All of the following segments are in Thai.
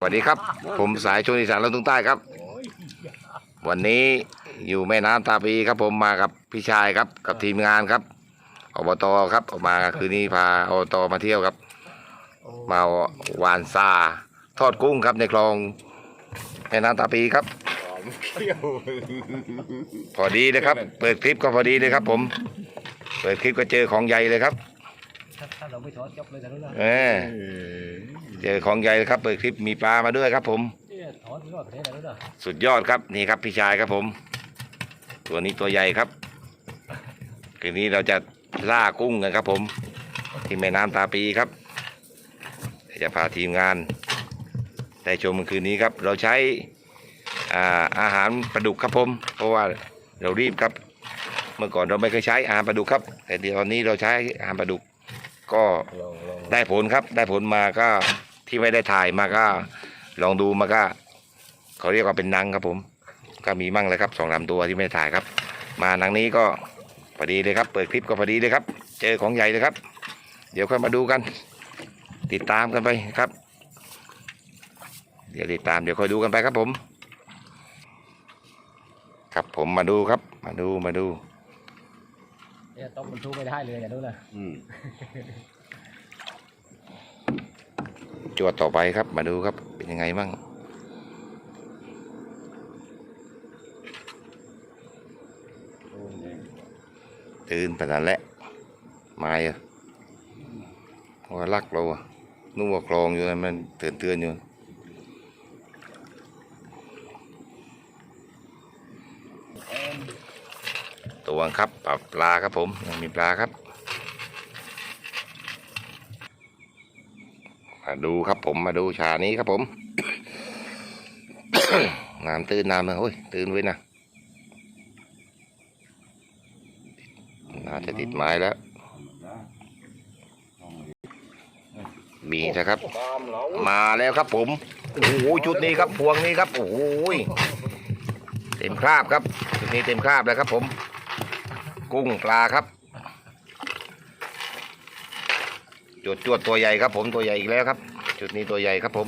สวัสดีครับ ผมสายชนอีสานลำตุงใต้ครับ วันนี้อยู่แม่น้ำตาปีครับ ผมมากับพี่ชายครับ กับทีมงานครับอบตครับออกมาคืนนี้พาอบตมาเที่ยวครับ มาหวานซาทอดกุ้งครับในคลองแม่น้ำตาปีครับ พอดีเลยครับ เปิดคลิปก็พอดีเลยครับ ผม เปิดคลิปก็เจอของใหญ่เลยครับ ถ้าถ้าเราไม่ถอดจบเลยแต่นู้นนะเออเจอของใหญ่เลยครับเปิดคลิปมีปลามาด้วยครับ ผมเนี่ยถอดที่ว่าประเทศแต่นู้นนะสุดยอดครับนี่ครับพี่ชายครับผม ตัวนี้ตัวใหญ่ครับคืนนี้เราจะล่ากุ้งกันครับ ผม ที่แม่น้ำตาปีครับเดี๋ยวจะพาทีมงานได้ชมกันคืนนี้ครับ เราใช้อ่าอาหารปลาดุกครับผม เพราะว่าเรารีบครับ เมื่อก่อนเราไม่เคยใช้อาหารปลาดุกครับ แต่เดี๋ยวตอนนี้เราใช้อาหารปลาดุก ก็ได้ผลครับ ได้ผลมาก็ที่ไม่ได้ถ่ายมาก็ ลองดูมาก็เขาเรียกว่าเป็นนังครับผม ก็มีมั่งเลยครับสองลำตัวที่ไม่ได้ถ่ายครับ มานังนี้ก็พอดีเลยครับ เปิดคลิปก็พอดีเลยครับ เจอของใหญ่เลยครับ เดี๋ยวค่อยมาดูกัน ติดตามกันไปครับ เดี๋ยวติดตามเดี๋ยวค่อยดูกันไปครับผม ครับผมมาดูครับ มาดูมาดู เนี่ยต้องมันสู้ไม่ได้เลยแต่นู้นนะจวดต่อไปครับ มาดูครับ เป็นยังไงมั่งตื่นไปนั่นแหละมาอะว่ารักเราอะนุ่งว่าคลองอยู่นั่นมันเตือนเตือนๆอยู่ ตัวครับปลาปลาครับผมยังมีปลาครับมาดูครับผมมาดูชานี้ครับผมน้ำตื่นน้ำเลยโอ้ยตื่นไว้นะน่าจะติดไม้แล้ว มีนะครับ มาแล้วครับผมโอ้โหชุดนี้ครับพวงนี้ครับโอ้โหเต็มคราบครับชุดนี้เต็มคราบแล้วครับผม กุ้งปลาครับจวดจวดตัวใหญ่ครับ ผมตัวใหญ่อีกแล้วครับ จุดนี้ตัวใหญ่ครับผม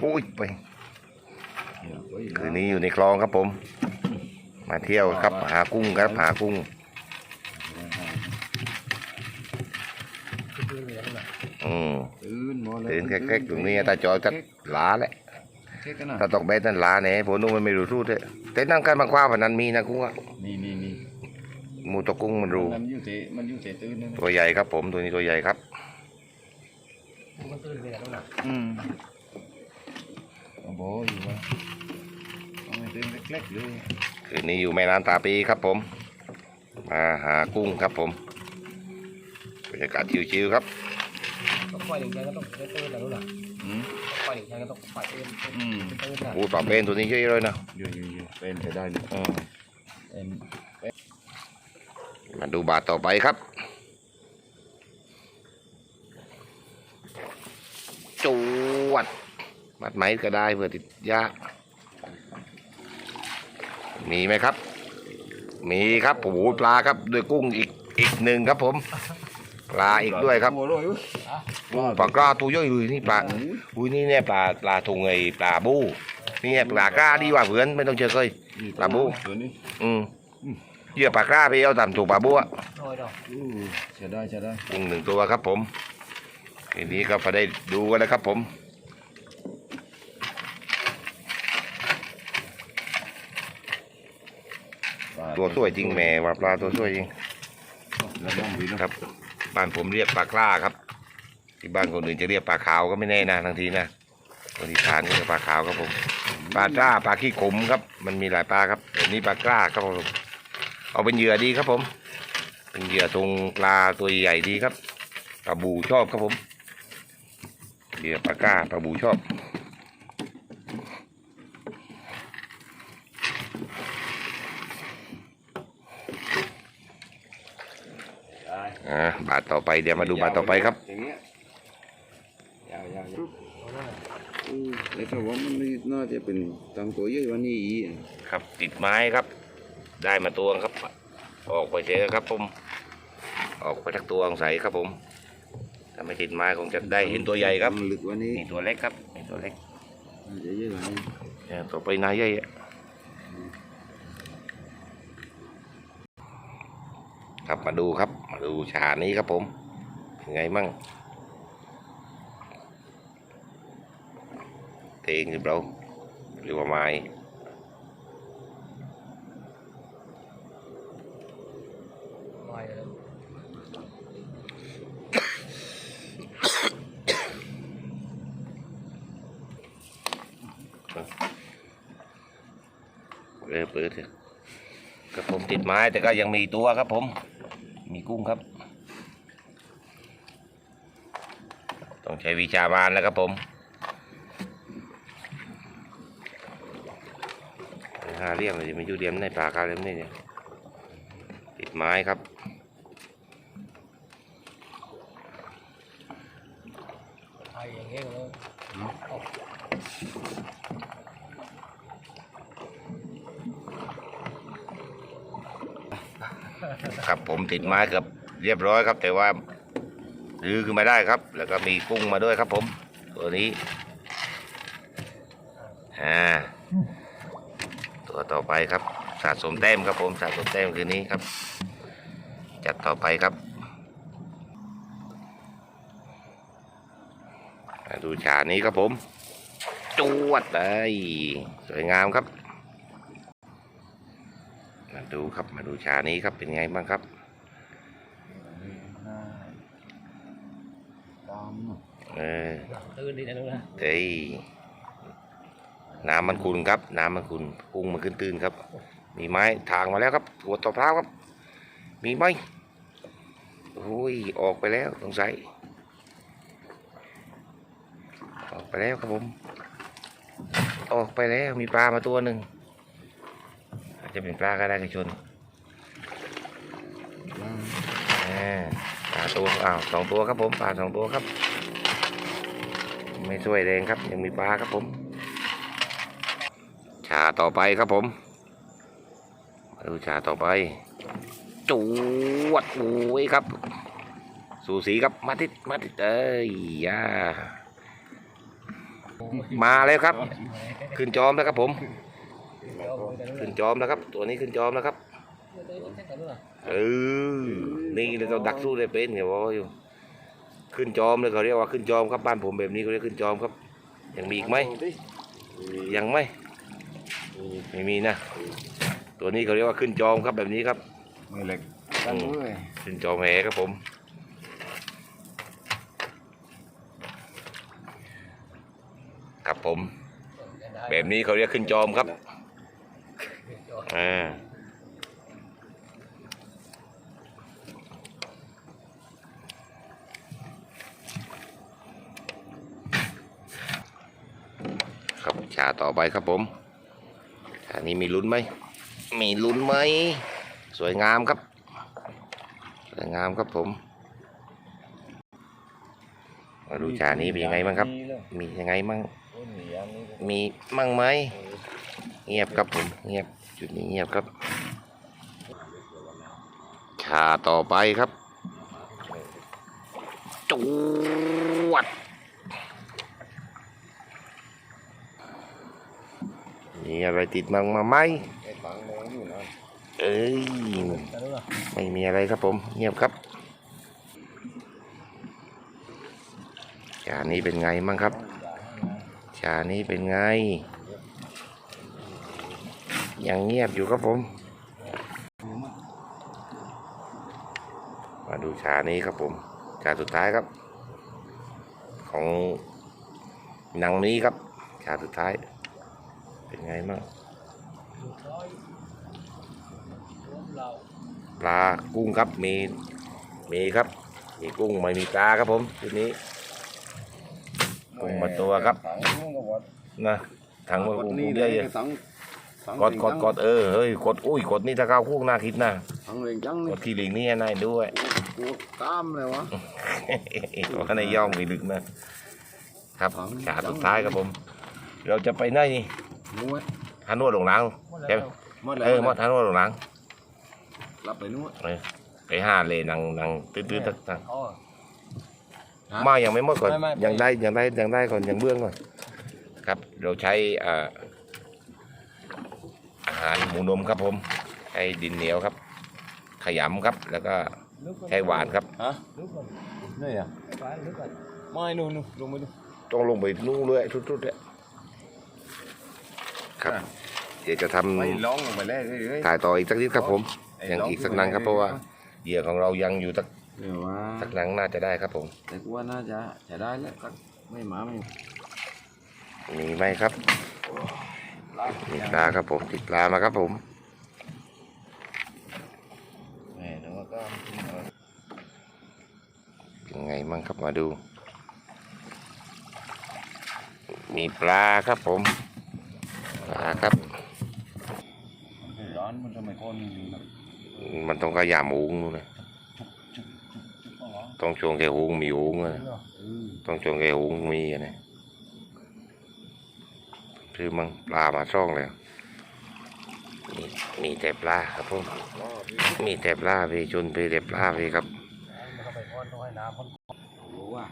ปุ้ยไปคืนนี้อยู่ในคลองครับผม มาเที่ยวครับ หากุ้งครับหากุ้งคือเลยแต่นู้นนะอืมตื่นหมอตื่นแก๊กๆตรงนี้ตาจอยก็หลาแหละเก๊กกันนะถ้าตกเบ็ดนั่นหลาเนี่ยผมนุ่มมันไม่รู้ทู่เถอะแต่นั่งกันบางคว้าพนันมีนะกุ้งอะนี่นี่นี่หมูตะกุ้งมันรู้มันอยู่เตะมันอยู่เตะตื่นนะตัวใหญ่ครับ ผมตัวนี้ตัวใหญ่ครับมันตื้นเลยแต่นู้นนะอืมเอาบออยู่วะเอาไม่ตื่นเล็กๆเลยคืนนี้อยู่แม่น้ำตาปีครับผมมาหากุ้งครับผมบรรยากาศชิวๆครับต้องปล่อยหนึ่งใจก็ต้องตื้นแต่นู้นนะอืม ปล่อยหนึ่งใจก็ต้องปล่อยตื้นตื้นอืมตื้นนะโอ้ปลาเป็นตัวนี้เยอะเลยนะเยอะๆเยอะเป็นจะได้เลยอืมเป็นมาดูบาทต่อไปครับ จวด มัดไหมก็ได้เพื่อติดยากมีไหมครับ มีครับโอ้โหปลาครับด้วยกุ้งอีกอีกหนึ่งครับผม ปลาอีกด้วยครับหัวโรยอู้ปลากล้าตัวย่อยเลยนี่ปลาอุ้ยนี่เนี่ยปลาปลาทุงไอปลาบูนี่เนี่ยปลากล้าดีกว่าเพื่อนไม่ต้องเจอเคยปลาบูตัวนี้อืมเหยื่อปลากล้าไปเอาตามถูกปลาบูอะโรยดอกอู้จะได้จะได้กุ้งหนึ่งตัวครับผมทีนี้ก็พอได้ดูกันแล้วครับผมตัวสวยจริงแหม่ว่าปลาตัวสวยจริงแล้วมองดีนะครับ บ้านผมเรียกปลากล้าครับ ที่บ้านคนอื่นจะเรียกปลาขาวก็ไม่แน่นะบางทีนะคนที่ทานก็เรียกปลาขาวครับผมปลาจ้าปลาขี้ขมครับ มันมีหลายปลาครับนี่ปลากล้าครับผมเอาเป็นเหยื่อดีครับผม เป็นเหยื่อตรงปลาตัวใหญ่ดีครับปลาบูชอบครับผมเหยื่อปลากล้าปลาบูชอบ ได้ อ่าบาทต่อไปเดี๋ยวมาดูบาทต่อไปครับอย่างเงี้ยยาวๆเอานู้นน่ะอืมแต่ถ้าว่ามันนี่น่าจะเป็นตังตัวเยอะกว่านี้อีกครับ ติดไม้ครับ ได้มาตัวครับ ออกไปเจอครับผม ออกไปทักตัวสงสัยครับผมถ้าไม่ติดไม้คงจะได้เห็นตัวใหญ่ครับมันลึกกว่านี้นี่ตัวเล็กครับนี่ตัวเล็กมันจะเยอะกว่านี้เนี่ยต่อไปนายใหญ่อะ ครับมาดูครับมาดูฉานี้ครับผมเป็นไงมั่งเตงหรือเปล่าหรือว่าไม้ไม่เลยเออเปิดเถอะครับผมติดไม้แต่ก็ยังมีตัวครับผมมี กุ้งครับ ต้องใช้วิชามานแล้วครับผมหาเลี่ยมเลยม่อยู่เลี่ยมในปลากาเลี่ยมนี่เนี่ยติดไม้ครับ ไทยอย่างเงี้ยเลย ครับผม ติดไม้เกือบเรียบร้อยครับ แต่ว่าดื้อขึ้นมาได้ครับ แล้วก็มีกุ้งมาด้วยครับผม ตัวนี้อ่าตัวต่อไปครับสะสมแต้มครับผมสะสมแต้มคืนนี้ครับ จัดต่อไปครับมาดูฉากนี้ครับผมจวดเลยสวยงามครับ มาดูครับมาดูชานี้ครับเป็นไงบ้างครับ ตาม เออตื่นดีนะลูกนะเฮ้ยน้ำมันขุนครับ น้ำมันขุนกุ้งมันขึ้นตื้นครับ มีไม้ทางมาแล้วครับ หัวต่อพร้าวครับ มีไหมโอ้ยออกไปแล้วสงสัยออกไปแล้วครับผม ออกไปแล้วมีปลามาตัวหนึ่งอาจจะเป็นปลากระไดกระชนอ่าปลา ตัวอ้าวสองตัวครับผมปลาสองตัวครับ ไม่ช่วยแรงครับ ยังมีปลาครับผมชาต่อไปครับผมมาดูชาต่อไปจวดโอ้ยครับ สูสีครับมาติดมาติดเอ้ยยามาแล้วครับ ขึ้นจอมแล้วครับผม ขึ้นจอมแล้วครับ ตัวนี้ขึ้นจอมแล้วครับ เออ นี่เราดักสู้ได้เป็นไงวะอยู่ ขึ้นจอมเลยเขาเรียกว่าขึ้นจอมครับบ้านผมแบบนี้เขาเรียกขึ้นจอมครับ ยังมีอีกไหม ยังไหมไม่มีนะ ตัวนี้เขาเรียกว่าขึ้นจอมครับแบบนี้ครับมือเหล็กตั้งด้วยขึ้นจอมแหครับผม ครับผม แบบนี้เขาเรียกขึ้นจอมครับอ่า ครับชา ต่อไปครับผมชานี้มีลุ้นไหมมีลุ้นไหมสวยงามครับ สวยงามครับผมมาดูชานี้เป็นยังไงบ้างครับ มียังไงบ้างมีมั่งไหมเงียบครับผมเงียบจุดนี้เงียบครับชาต่อไปครับจูวด มีอะไรติดมังมาไหมเอ้ยไม่มีอะไรครับผมเงียบครับชานี้เป็นไงมั่งครับชานี้เป็นไง ยังเงียบอยู่ครับผม มาดูชานี้ครับผมชาสุดท้ายครับ ของหนังนี้ครับชาสุดท้าย เป็นไงมั่งเราปลากุ้งครับมีมีครับ มีกุ้งไม่มีปลาครับผมทีนี้กุ้งมาตัวครับตังมันก็วัดนะทางว่ากุ้งนี่กุ้งเลเยยอะตังตังๆกดกดกดเออเฮ้ยกดอุ้ยกดนี่ถ้าเข้ากุ้งน่าคิดนะตังเร่งจังกนี่ดขี้หลิงนี่นายด้วยกูตามเลยวะว่าในย่องมีลึกนะครับฝังฉากสุดท้ายครับผม เราจะไปไหนนี่ นวดฮานวดหลงหลังหมดใช่แล้ไหมวหมดแล้วเออมดฮานวดหลงหลังรับไปนวดเออไปหาเลยนังนังตื้อๆตักตักอ๋อมายังไม่หมดก่อน ไม่ไม่ ยังได้ยังได้ยังได้ก่อนยังเบื้องก่อน ครับ เราใช้อ่าอาหารหมูนมครับผมใช้ดินเหนียวครับ ขยำครับ แล้วก็ลึกก่อนใช้หวานครับ ฮะลึกก่อนนี่อะหวานลึกก่อนไม่นู่นนู่นลงไปดูต้องลงไปนู่นเลยทุดๆเลย ครับ เดี๋ยวจะทำไม่ร้องลงไปเลยเรื่อยถ่ายต่ออีกสักนิดครับผมๆยังอีกสักนังครับเพราะว่าเหยื่อของเรายังอยู่สักเดี๋ยวว่าสักนังน่าจะได้ครับผมแต่กูว่าน่าจะจะได้แล้วสักไม่หมาไม่มีไหมครับมีปลาครับผมติดปลามาครับผมแหมแต่ว่าก็ยังไงมั่งครับมาดู มีปลาครับผม ปลาครับ ร้อนมันทำไมคนแบบมันต้องกระยำหุงนู่นนะต้องช่วงแกหุงมีหุงอะนะเออต้องช่วงแกหุงมีอะนะคือมังปลามาซ่องแล้วมีมีแต่ปลาครับผมมีแต่ปลาพี่จนไปแต่ปลาพี่ครับมันก็ไปพ่นต้องให้น้ำพ่นรู้ว่า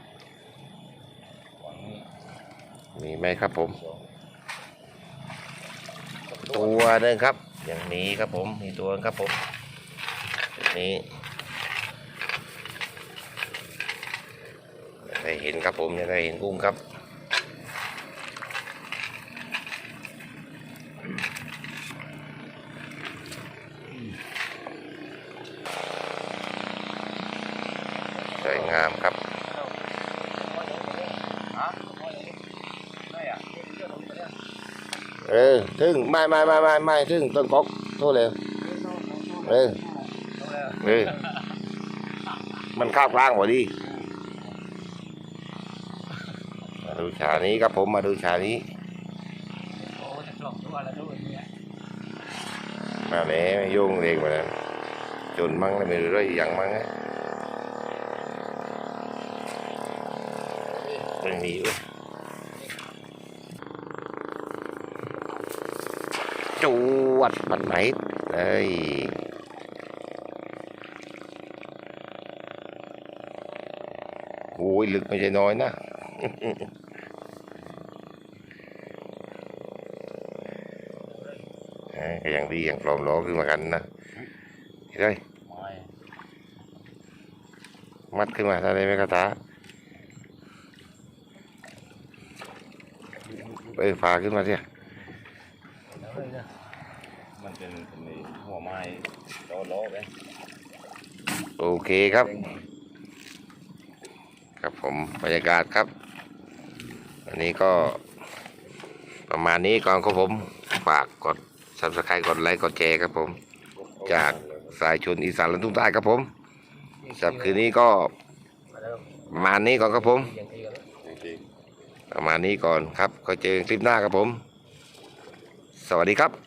ฝั่งนี้มีไหมครับผม ตัวนึงครับยังมีครับผมมีตัวครับผมนี่ได้เห็นครับผมยังได้เห็นกุ้งครับสวยงามครับ ออถึงไม่ไม่ไม่ไม่ไม่ถึงต้นกอกโทษเลยเออเออมันข้าวกลางหัวดีมาดูฉากนี้ครับผมมาดูฉากนี้โอ้จะกล่องตัวแล้วด้วยเนี่ยมาแหน่โยงเองมาแล้วจนมั่งแล้วไม่รู้เรื่องอย่างมั่งนะไม่มีเว้ย จวดปัดไหนเอ้ยโอ้ยลึกไม่ใช่น้อยนะอย่างดีอย่างปลอมล้อขึ้นมากันนะเห็นไหมไม่มัดขึ้นมาได้ไหมกระตาเอ้ยพาขึ้นมาสิแล้วเลยเนี่ย มันเป็นเป็นไอ้หัวไม้โดนล้อไป โอ เคครับ ครับผมบรรยากาศครับอันนี้ก็ประมาณนี้ก่อนครับผมฝากกด subscribe กดไลค์กดแชร์ครับผม จากสายชนอีสานลันทุ่งใต้ครับผมสำหรับคืนนี้ก็ประมาณนี้ก่อนครับผม ประมาณนี้ก่อนครับก็เจอกันคลิปหน้าครับผม สวัสดีครับ